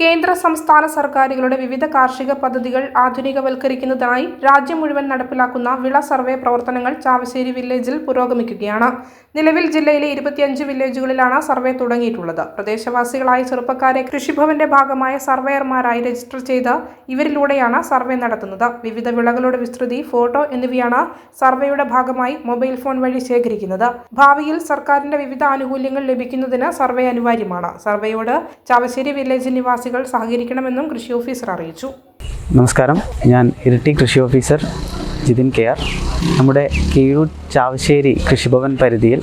കേന്ദ്ര സംസ്ഥാന സർക്കാരുകളുടെ വിവിധ കാർഷിക പദ്ധതികൾ ആധുനികവൽക്കരിക്കുന്നതിനായി രാജ്യം മുഴുവൻ നടപ്പിലാക്കുന്ന വിള സർവേ പ്രവർത്തനങ്ങൾ ചാവശ്ശേരി വില്ലേജിൽ പുരോഗമിക്കുകയാണ്. നിലവിൽ ജില്ലയിലെ ഇരുപത്തിയഞ്ച് വില്ലേജുകളിലാണ് സർവേ തുടങ്ങിയിട്ടുള്ളത്. പ്രദേശവാസികളായ ചെറുപ്പക്കാരെ കൃഷിഭവന്റെ ഭാഗമായ സർവേയർമാരായി രജിസ്റ്റർ ചെയ്ത് ഇവരിലൂടെയാണ് സർവേ നടത്തുന്നത്. വിവിധ വിളകളുടെ വിസ്തൃതി ഫോട്ടോ എന്നിവയാണ് സർവേയുടെ ഭാഗമായി മൊബൈൽ ഫോൺ വഴി ശേഖരിക്കുന്നത്. ഭാവിയിൽ സർക്കാരിന്റെ വിവിധ ആനുകൂല്യങ്ങൾ ലഭിക്കുന്നതിന് സർവേ അനിവാര്യമാണ്. സർവേയോട് ചാവശ്ശേരി വില്ലേജ് നിവാസികൾ സഹകരിക്കണമെന്നും കൃഷി ഓഫീസർ അറിയിച്ചു. നമസ്കാരം. ഞാൻ ഇരിട്ടി കൃഷി ഓഫീസർ ജിതിൻ കെ ആർ. നമ്മുടെ കീഴൂർ ചാവശ്ശേരി കൃഷിഭവൻ പരിധിയിൽ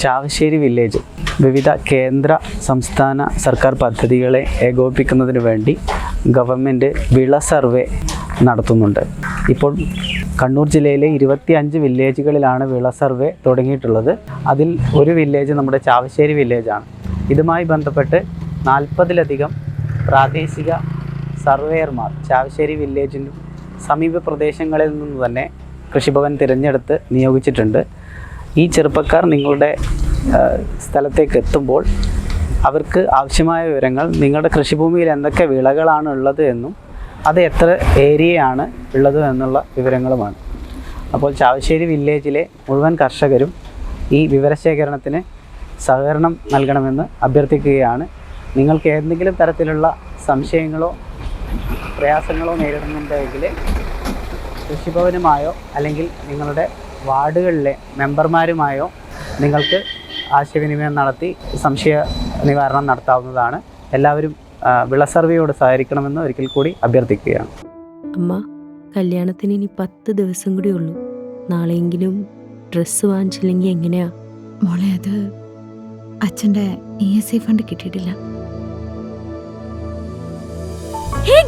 ചാവശ്ശേരി വില്ലേജ് വിവിധ കേന്ദ്ര സംസ്ഥാന സർക്കാർ പദ്ധതികളെ ഏകോപിപ്പിക്കുന്നതിന് വേണ്ടി ഗവൺമെന്റ് വിള സർവേ നടത്തുന്നുണ്ട്. ഇപ്പോൾ കണ്ണൂർ ജില്ലയിലെ ഇരുപത്തി അഞ്ച് വില്ലേജുകളിലാണ് വിള സർവേ തുടങ്ങിയിട്ടുള്ളത്. അതിൽ ഒരു വില്ലേജ് നമ്മുടെ ചാവശ്ശേരി വില്ലേജാണ്. ഇതുമായി ബന്ധപ്പെട്ട് നാൽപ്പതിലധികം പ്രാദേശിക സർവേയർമാർ ചാവശ്ശേരി വില്ലേജിലും സമീപ പ്രദേശങ്ങളിൽ നിന്ന് തന്നെ കൃഷിഭവൻ തിരഞ്ഞെടുത്ത് നിയോഗിച്ചിട്ടുണ്ട്. ഈ ചെറുപ്പക്കാർ നിങ്ങളുടെ സ്ഥലത്തേക്ക് എത്തുമ്പോൾ അവർക്ക് ആവശ്യമായ വിവരങ്ങൾ നിങ്ങളുടെ കൃഷിഭൂമിയിൽ എന്തൊക്കെ വിളകളാണ് ഉള്ളത് എന്നും അത് എത്ര ഏരിയയാണ് ഉള്ളത് എന്നുള്ള വിവരങ്ങളുമാണ്. അപ്പോൾ ചാവശ്ശേരി വില്ലേജിലെ മുഴുവൻ കർഷകരും ഈ വിവരശേഖരണത്തിന് സഹകരണം നൽകണമെന്ന് അഭ്യർത്ഥിക്കുകയാണ് നിങ്ങൾക്ക് ഏതെങ്കിലും തരത്തിലുള്ള സംശയങ്ങളോ പ്രയാസങ്ങളോ നേരിടുന്നുണ്ടെങ്കിൽ കൃഷിഭവനുമായോ അല്ലെങ്കിൽ നിങ്ങളുടെ വാർഡുകളിലെ മെമ്പർമാരുമായോ നിങ്ങൾക്ക് ആശയവിനിമയം നടത്തി സംശയ നിവാരണം നടത്താവുന്നതാണ്. എല്ലാവരും വിള സർവേയോട് സഹകരിക്കണമെന്ന് ഒരിക്കൽ കൂടി അഭ്യർത്ഥിക്കുകയാണ്. അമ്മ കല്യാണത്തിന് ഇനി പത്ത് ദിവസം കൂടി ഉള്ളൂ. നാളെയെങ്കിലും ഡ്രസ്സ് വാങ്ങിച്ചില്ലെങ്കിൽ എങ്ങനെയാ? മോളെ അത് അച്ഛന്റെ ഇ എസ് ഐ ഫണ്ട് കിട്ടിയിട്ടില്ല.